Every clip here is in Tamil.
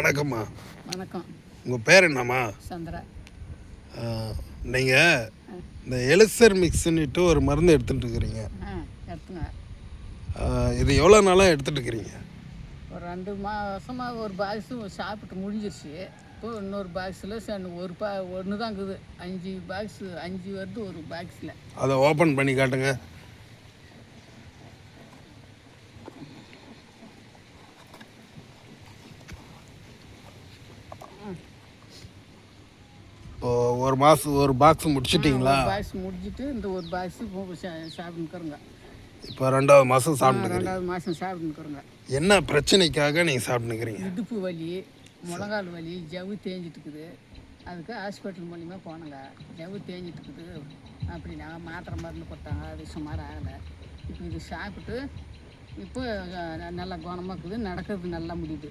வணக்கம்மா. வணக்கம். உங்கள் பேர் என்னம்மா? சந்திரா. நீங்கள் இந்த எலிசர் மிக்ஸ்ன்னுட்டு ஒரு மருந்து எடுத்துகிட்டு இருக்கிறீங்க இது எவ்வளோ நாளாக எடுத்துகிட்டு இருக்கிறீங்க ஒரு ரெண்டு மாதமாக ஒரு பாக்ஸு சாப்பிட்டு முடிஞ்சிருச்சு. இப்போ இன்னொரு பாக்ஸில் ஒரு பா ஒன்று தான் இருக்குது அஞ்சு பாக்ஸு அஞ்சு வருது ஒரு பாக்ஸில் அதை ஓப்பன் பண்ணி காட்டுங்க. ஒரு மாதம் ஒரு பாக்ஸ் முடிச்சிட்டிங்களா? பாக்ஸ் முடிஞ்சிட்டு இந்த ஒரு பாக்ஸு சாப்பிட்டுக்கிறோங்க இப்போ ரெண்டாவது மாதம் சாப்பிட்டுக்கிறீங்க ரெண்டாவது மாதம் சாப்பிட்டுக்கிறோங்க என்ன பிரச்சனைக்காக நீங்கள் சாப்பிட்டுக்கிறீங்க இடுப்பு வலி முழங்கால் வலி ஜவ்வு தேஞ்சிட்டு இருக்குது அதுக்கு ஹாஸ்பிட்டல் மூலிமா போனோங்க. ஜவ்வு தேஞ்சிட்டு இருக்குது அப்படின்னா மாத்திரை மருந்து கொடுத்தாங்க. அது சுமார் ஆகலை. இப்போ இது சாப்பிட்டு இப்போ நல்லா குணமாக இருக்குது. நடக்கிறது நல்லா முடியுது.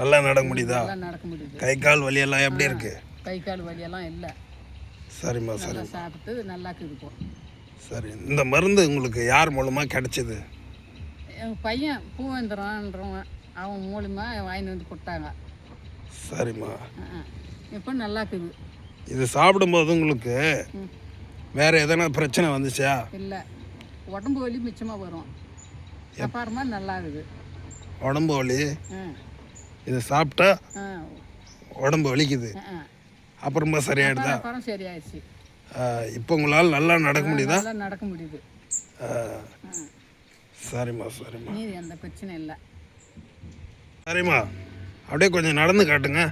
நல்லா நடக்க முடியுதா? நல்லா நடக்க முடியுது. கை கால் வலியெல்லாம் எப்படி இருக்கு? கை கால் வலியெல்லாம் இல்லை. சரிம்மா சரி நல்லா சாப்பிட்டு நல்லா இருக்குது இப்போ சரி இந்த மருந்து உங்களுக்கு யார் மூலமாக கிடைச்சிது? எங்கள் பையன் பூவேந்திரன்றவன். அவன் மூலிமா வாங்கிட்டு வந்து கொடுத்தாங்க. சரிம்மா. அஹ். இப்போ நல்லா இருக்குது இது சாப்பிடும்போது உங்களுக்கு. வேற எதனா பிரச்சனை வந்துச்சா? இல்லை. உடம்பு வலி மிச்சமாக வரும். அப்புறமா நல்லா இருக்குது உடம்பு வலி? ஆ. இது சாப்பிட்டா ஆ. உடம்பு வலிக்குது. ஆ, ஆ. அப்புறமா சரியாயிடுதா? அப்புறம் சரியாயிடுச்சு. இப்போ உங்களால் நல்லா நடக்க முடியுதா? நல்லா நடக்க முடியுது. சரிம்மா சரிம்மா. மீதி எந்த பிரச்சனையும் இல்லை. சரிம்மா அப்படியே கொஞ்சம் நடந்து காட்டுங்க.